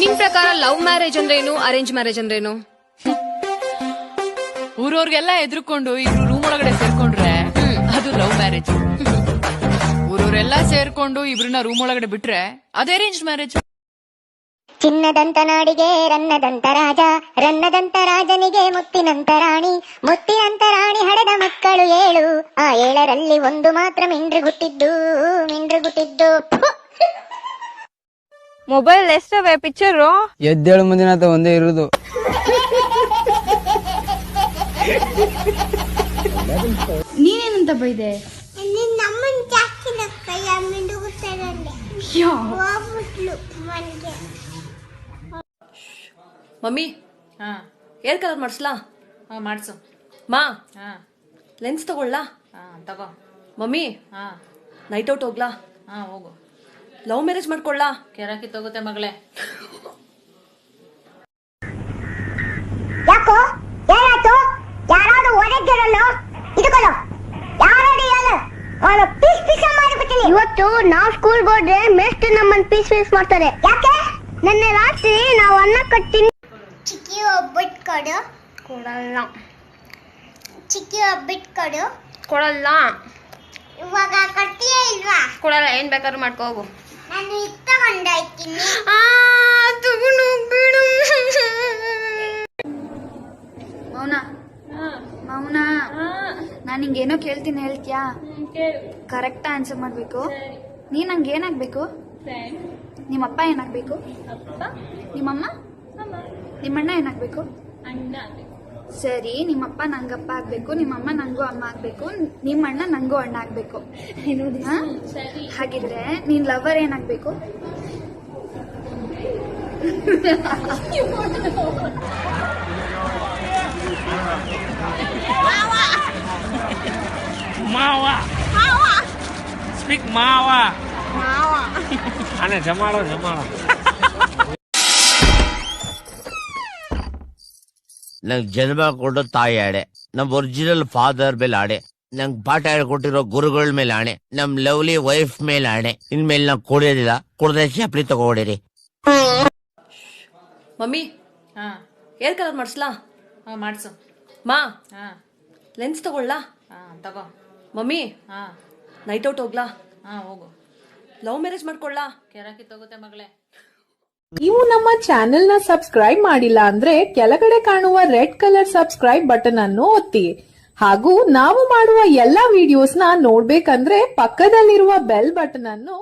ನಿಮ್ ಪ್ರಕಾರ love marriage ಅಂದ್ರೇನು? ಅರೇಂಜ್ ಮ್ಯಾರೇಜ್ ಅಂದ್ರೇನು? ಊರವ್ರಿಗೆಲ್ಲ ಎದ್ರುಕೊಂಡು ಇಬ್ರು ರೂಮ್ ಒಳಗಡೆ ಸೇರ್ಕೊಂಡ್ರೆ ಅದು ಲವ್ ಮ್ಯಾರೇಜ್. ಊರವ್ರೆಲ್ಲ ಸೇರ್ಕೊಂಡು ಇಬ್ರನ್ನ ರೂಮ್ ಒಳಗಡೆ ಬಿಟ್ರೆ ಅದೇ ಅರೇಂಜ್ ಮ್ಯಾರೇಜ್ ಚಿನ್ನದಂತ ನಾಡಿಗೆ ರನ್ನದಂತ ರಾಜ ರನ್ನದಂತ ರಾಜನಿಗೆ ಮುತ್ತಿನಂತ ರಾಣಿ ಮುತ್ತಿನಂತ ರಾಣಿ ಹಡೆದ ಮಕ್ಕಳು ಏಳು. ಆ ಏಳರಲ್ಲಿ ಒಂದು ಮಾತ್ರ ಮಿಂಡ್ರಿಗುಟ್ಟಿದ್ದು ಮಿಂಡ್ರಿಗುಟ್ಟಿದ್ದು! ಮೊಬೈಲ್ ಎಷ್ಟವೆ ಪಿಕ್ಚರು ಎದ್ದೇಳು ಮುಂದಿನ ಆತ ಒಂದೇ ಇರೋದು. ನೀನೇನಂತ ಬೈದೆ? ನಿನ್ನಮ್ಮನ ಜಾಸ್ತಿ ನಕ್ಕಯ್ಯ ಮಿಂಡುಗುತ್ತಾರಲ್ಲಿ ಹೋಗ್ಬಿಟ್ಲು ಮನೆಗೆ. ಮಮ್ಮಿ ಹಾ ಏರ್ ಕಲರ್ ಮಾಡಿಸ್ಲಾ? ಹಾ ಮಾಡ್ಸು. ಮಾ ಹಾ. ಲೆನ್ಸ್ ತಗೊಳ್ಲಾ? ಹಾ ತಗೋ. ಮಮ್ಮಿ ಹಾ. ನೈಟ್ ಔಟ್ ಹೋಗ್ಲಾ? ಹಾ ಹೋಗು. Love marriage ಮಾಡ್ಕೊಳ್ಳಾ? ಕೆರಾಕಿ ತಗೋತೆ ಮಗಳೇ. ಯಾಕೋ? ಏನಾಯ್ತು? ಯಾರಾದ್ರೂ ಒಡೆದಿರಲ್ಲ ಹೇಳು ಅವನ ಪೀಸ್ ಪೀಸ್ ಮಾಡಿಬಿಡ್ತೀನಿ ಇವತ್ತು ನಾವು ಸ್ಕೂಲ್ ಹೋದ್ರೆ ಮೇಸ್ಟ್ ನಮ್ಮನ್ನ ಪೀಸ್ ಪೀಸ್ ಮಾಡ್ತಾರೆ. ಯಾಕೆ? ನಿನ್ನೆ ರಾತ್ರಿ ನಾವು ಅನ್ನ ಕಟ್ತೀನಿ. ಚಿಕ್ಕಿ ಒಬ್ಬಟ್ಟು ಕೊಡು. ಕೊಡಲ್ಲ. ಚಿಕ್ಕಿ ಒಬ್ಬಟ್ಟು ಕೊಡು. ಕೊಡಲ್ಲ. ಇವಾಗ ಕಟ್ಟಿಯೇ ಇಲ್ವಾ? ಕೊಡಲ್ಲ. ಏನ್ ಬೇಕಾದ್ರೂ ಮಾಡ್ಕೋ ಹೋಗು. ನಾನು ಇತ್ತ ಕೊಂಡಾಯ್ತೀನಿ ಆ ತಗೊಂಡು ಹೋಗ್ಬೇಡ ಮೌನ? ಮೌನ? ನಾನು ಹಿಂಗೇನೋ ಕೇಳ್ತೀನಿ ಹೇಳ್ತೀಯಾ? ಕರೆಕ್ಟ್ ಆನ್ಸರ್ ಮಾಡ್ಬೇಕು. ನೀ ನಂಗೆ ಏನಾಗ್ಬೇಕು? ನಿಮ್ಮಪ್ಪ ಏನಾಗ್ಬೇಕು? ನಿಮ್ಮಮ್ಮ? ನಿಮ್ಮಣ್ಣ ಏನಾಗ್ಬೇಕು? ಸರಿ ನಿಮ್ಮಪ್ಪ ನಂಗಪ್ಪ ಆಗ್ಬೇಕು ನಿಮ್ಮಮ್ಮ ನಂಗೂ ಅಮ್ಮ ಆಗ್ಬೇಕು ನಿಮ್ಮಣ್ಣ ನಂಗೂ ಅಣ್ಣ ಆಗ್ಬೇಕು? ಹಾಗಿದ್ರೆ ನೀನ್ ಲವರ್ ಏನಾಗ್ಬೇಕು? ಮಾವಾ. ಸ್ಪೀಕ್ ಮಾವ. ಅಣ್ಣ ಜಮಾಡೋ ಜಮಾಡೋ ನಂಗೆ ಜನ್ಮ ಕೊಡೋ ತಾಯಿ ಆಡೆ ನಮ್ ಒರಿಜಿನಲ್ ಫಾದರ್ ಮೇಲೆ ಆಡೆ ನಂಗೆ ಪಾಠ ಹೇಳ್ಕೊಟ್ಟಿರೋ ಗುರುಗಳ ಮೇಲೆ ಆಣೆ ನಮ್ ಲವ್ಲಿ ವೈಫ್ ಮೇಲೆ ಆಣೆ. ಇನ್ಮೇಲೆ ನಾ ಕೊಡೋದಿಲ್ಲ ಕುಡ್ದೆ ಚಪ್ಲಿ ತಗೊಡಿರಿ ಮಮ್ಮಿ ಹಾ. ಏರ್ ಕಲರ್ ಮಾಡಿಸ್ಲಾ? ಹಾ ಮಾಡ್ಸು. ಮಾ ಹಾ. ಲೆನ್ಸ್ ತಗೊಳ್ಲಾ? ಹಾ ತಗೋ. ಮಮ್ಮಿ ಹಾ. ನೈಟ್ ಔಟ್ ಹೋಗ್ಲಾ? ಹಾ ಹೋಗು. ಲವ್ ಮ್ಯಾರೇಜ್ ಮಾಡ್ಕೊಳ್ಳಾ ಕೆರಾಕಿ ತಗೋತೆ ಮಗಳೇ. ನೀವು ನಮ್ಮ ಚಾನೆಲ್ನ ಸಬ್ಸ್ಕ್ರೈಬ್ ಮಾಡಿಲ್ಲ ಅಂದ್ರೆ ಕೆಳಗಡೆ ಕಾಣುವ ರೆಡ್ ಕಲರ್ ಸಬ್ಸ್ಕ್ರೈಬ್ ಬಟನ್ ಅನ್ನು ಒತ್ತಿ. ಹಾಗೂ ನಾವು ಮಾಡುವ ಎಲ್ಲಾ ವಿಡಿಯೋಸ್ನ ನೋಡ್ಬೇಕಂದ್ರೆ ಪಕ್ಕದಲ್ಲಿರುವ ಬೆಲ್ ಬಟನ್ ಅನ್ನು